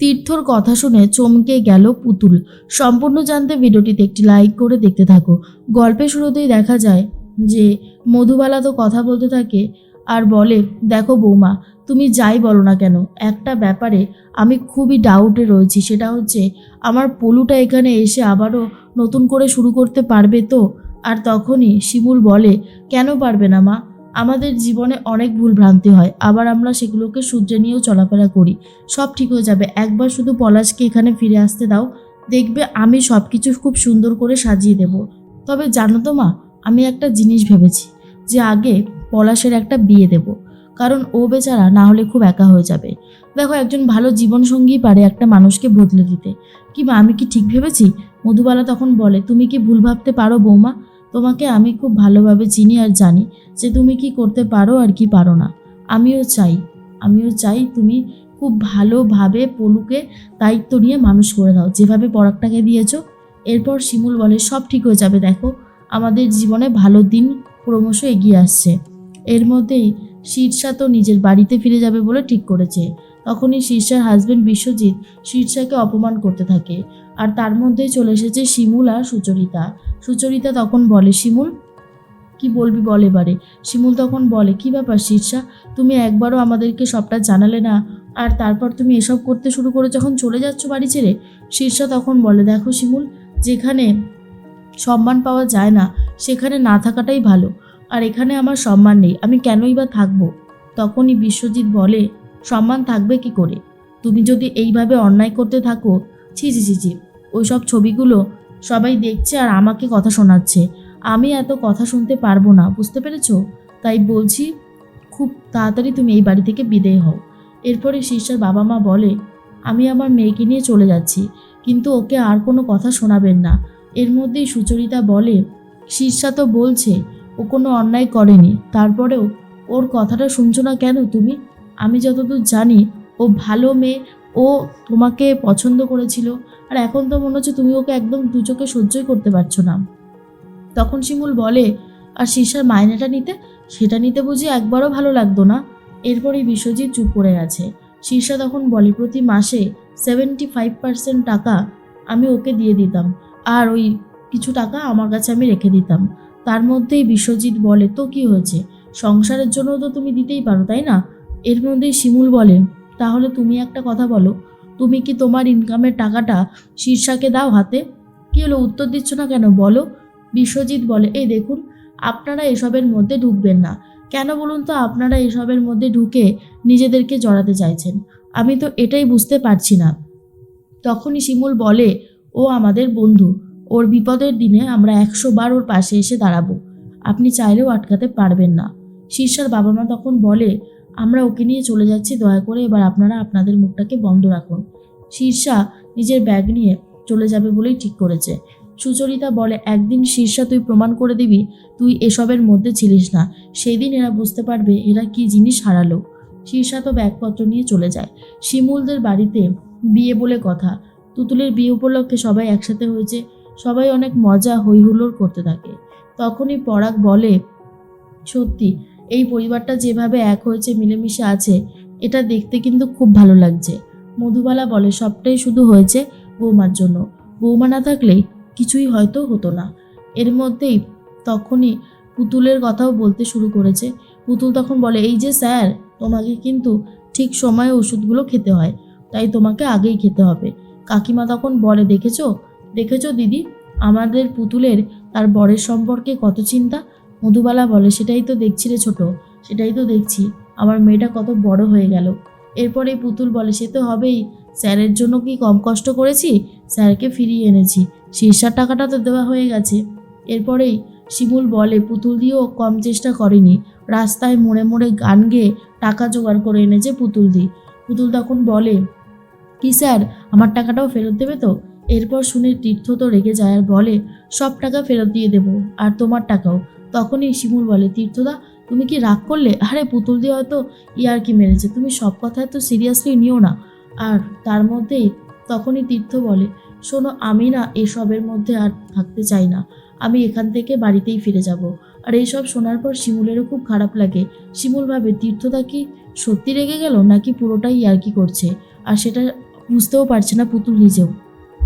তীর্থর কথা শুনে চমকে গেল পুতুল। সম্পূর্ণ জানতে ভিডিওটিতে একটি লাইক করে দেখতে থাকো। গল্পের শুরুতেই দেখা যায় যে মধুবালা তো কথা বলতে থাকে আর বলে, দেখো বৌমা, তুমি যাই বলো না কেন, একটা ব্যাপারে আমি খুবই ডাউটে রয়েছি, সেটা হচ্ছে আমার পলুটা এখানে এসে আবারও নতুন করে শুরু করতে পারবে তো? আর তখনই শিমুল বলে, কেন পারবে না মা? আমাদের জীবনে অনেক ভুল ভ্রান্তি হয়, আবার আমরা সেগুলোকে সূর্যে নিয়েও চলাফেরা করি। সব ঠিক হয়ে যাবে। একবার শুধু পলাশকে এখানে ফিরে আসতে দাও। দেখবে আমি সব কিছু খুব সুন্দর করে সাজিয়ে দেব। তবে জানো তো মা, আমি একটা জিনিস ভেবেছি, যে আগে পলাশের একটা বিয়ে দেব। কারণ ও বেচারা না হলে খুব একা হয়ে যাবে। দেখো, একজন ভালো জীবনসঙ্গী পারে একটা মানুষকে বদলে দিতে। কি মা, আমি কি ঠিক ভেবেছি? মধুবালা তখন বলে, তুমি কি ভুল ভাবতে পারো বৌমা? তোমাকে আমি খুব ভালোভাবে চিনি আর জানি যে তুমি কি করতে পারো আর কি পারো না। আমিও চাই আমিও চাই তুমি খুব ভালোভাবে পলুকে দায়িত্ব নিয়ে মানুষ করে দাও। যেভাবে পরাগটাকে দিয়েছ, এরপর শিমুল বলে, সব ঠিক হয়ে যাবে, দেখো। আমাদের জীবনে ভালো দিন ক্রমশ এগিয়ে আসছে। এর মধ্যেই শীর্ষা তো নিজের বাড়িতে ফিরে যাবে বলে ঠিক করেছে। তখনই শীর্ষার হাজবেন্ড বিশ্বজিৎ শীর্ষাকে অপমান করতে থাকে। আর তার মধ্যেই চলে এসেছে শিমুল আর সুচরিতা। সুচরিতা তখন বলে, শিমুল, কি বলবি বল এবারে? শিমুল তখন বলে, কি ব্যাপার শীর্ষা? তুমি একবারও আমাদেরকে সবটা জানালে না? আর তারপর তুমি এসব করতে শুরু করে যখন চলে যাচ্ছ বাড়ি ছেড়ে? শীর্ষা তখন বলে, দেখো শিমুল, যেখানে সম্মান পাওয়া যায় না, সেখানে না থাকাটাই ভালো। আর এখানে আমার সম্মান নেই, আমি কেনই বা থাকব? তখনই বিশ্বজিৎ বলে সম্মান থাকবে কি করে? তুমি যদি এইভাবে অন্যায় করতে থাকো, ছি ছি ছি ছি ছবিগুলো সবাই দেখছে আর আমাকে কথা শোনাচ্ছে। আমি এত কথা শুনতে পারব না, বুঝতে পেরেছ? তাই বলছি, খুব তাড়াতাড়ি তুমি এই বাড়ি থেকে বিদেয় হও। এরপরে শীর্ষার বাবা মা বলে, আমি আমার মেয়েকে নিয়ে চলে যাচ্ছি, কিন্তু ওকে আর কোনো কথা শোনাবেন না। এর মধ্যেই সুচরিতা বলে শীর্ষা তো বলছে, ও কোনো অন্যায় করেনি। তারপরেও ওর কথাটা শুনছো না কেন তুমি? আমি যতদূর জানি, ও ভালো মেয়ে, ও তোমাকে পছন্দ করেছিল। আর এখন তো মনে হচ্ছে তুমি ওকে একদম দু চোখে সহ্যই করতে পারছ না। তখন শিমুল বলে, আর শীর্ষার মায়নাটা নিতে? সেটা নিতে বুঝি একবারও ভালো লাগতো না। এরপরই বিশ্বজিৎ চুপ করে গেছে শীর্ষা তখন বলে, প্রতি মাসে সেভেন্টি ফাইভ পার্সেন্ট টাকা আমি ওকে দিয়ে দিতাম। আর ওই কিছু টাকা আমার কাছে আমি রেখে দিতাম। তার মধ্যেই বিশ্বজিৎ বলে, তো কি হয়েছে? সংসারের জন্য তো তুমি দিতেই পারো, তাই না? এর মধ্যেই শিমুল বলে, তাহলে তুমি একটা কথা বলো, তুমি কি তোমার ইনকামের টাকাটা শীর্ষাকে দাও হাতে? কী হলো, উত্তর দিচ্ছ না কেন? বলো। বিশ্বজিৎ বলে, এই দেখুন, আপনারা এসবের মধ্যে ঢুকবেন না। কেন বলুন তো, আপনারা এসবের মধ্যে ঢুকে নিজেদেরকে জড়াতে চাইছেন? আমি তো এটাই বুঝতে পারছি না। তখনই শিমুল বলে, ও আমাদের বন্ধু, ওর বিপদের দিনে আমরা একশো বার ওর পাশে এসে দাঁড়াবো। আপনি চাইলেও আটকাতে পারবেন না। শীর্ষার বাবা মা তখন বলে আমরা ওকে নিয়ে চলে যাচ্ছি, দয়া করে এবার আপনারা আপনাদের মুখটাকে বন্ধ রাখুন। শীর্ষা নিজের ব্যাগ নিয়ে চলে যাবে বলেই ঠিক করেছে। সুচরিতা বলে, একদিন শীর্ষা তুই প্রমাণ করে দিবি, তুই এসবের মধ্যে ছিলিস না। সেই দিন এরা বুঝতে পারবে এরা কি জিনিস হারালো। শীর্ষা তো ব্যাগপত্র নিয়ে চলে যায়। শিমুলদের বাড়িতে বিয়ে বলে কথা। তুতুলের বিয়ে উপলক্ষে সবাই একসাথে হয়েছে। সবাই অনেক মজা হই হুল্লোড় করতে থাকে। তখনই পরাগ বলে, সত্যি এই পরিবারটা যেভাবে এক হয়েছে, মিলেমিশে আছে, এটা দেখতে কিন্তু খুব ভালো লাগছে। মধুবালা বলে, সবটাই শুধু হয়েছে বৌমার জন্য। বৌমা না থাকলে কিছুই হয়তো হতো না। এর মধ্যেই তখনই পুতুলের কথাও বলতে শুরু করেছে। পুতুল তখন বলে, এই যে স্যার, তোমাকে কিন্তু ঠিক সময়ে ওষুধগুলো খেতে হয়, তাই তোমাকে আগেই খেতে হবে। কাকিমা তখন বলে, দেখেছ? দেখেছ দিদি? আমাদের পুতুলের, তার বরের সম্পর্কে কত চিন্তা? মধুবালা বলে, সেটাই তো দেখছি রে ছোট, সেটাই তো দেখছি। আমার মেয়েটা কত বড় হয়ে গেল। এরপরে পুতুল বলে, সে তো হবেই। স্যারের জন্য কি কম কষ্ট করেছি? স্যারকে ফিরিয়ে এনেছি। শীর্ষার টাকাটা তো দেওয়া হয়ে গেছে। এরপরেই শিমুল বলে, পুতুল দিয়েও কম চেষ্টা করেনি। রাস্তায় মোড়ে মোড়ে গান গেয়ে টাকা জোগাড় করে এনেছে পুতুল দি। পুতুল তখন বলে, কি স্যার, আমার টাকাটাও ফেরত দেবে তো? এরপর শুনে তীর্থ তো রেগে যায় আর বলে, সব টাকা ফেরত দিয়ে দেবো, আর তোমার টাকাও। তখনই শিমুল বলে, তীর্থদা, তুমি কি রাগ করলে? আরে, পুতুল দিয়ে হয়তো ইয়ার কি মেরেছে। তুমি সব কথা এত সিরিয়াসলি নিও না। আর তার মধ্যেই তখনই তীর্থ বলে, শোনো, আমি না এসবের মধ্যে আর থাকতে চাই না। আমি এখান থেকে বাড়িতেই ফিরে যাব। আর এইসব শোনার পর শিমুলেরও খুব খারাপ লাগে। শিমুল ভাবে, তীর্থদা কি সত্যি রেগে গেল নাকি পুরোটাই ইয়ার্কি করছে? আর সেটা বুঝতেও পারছে না পুতুল নিজেও।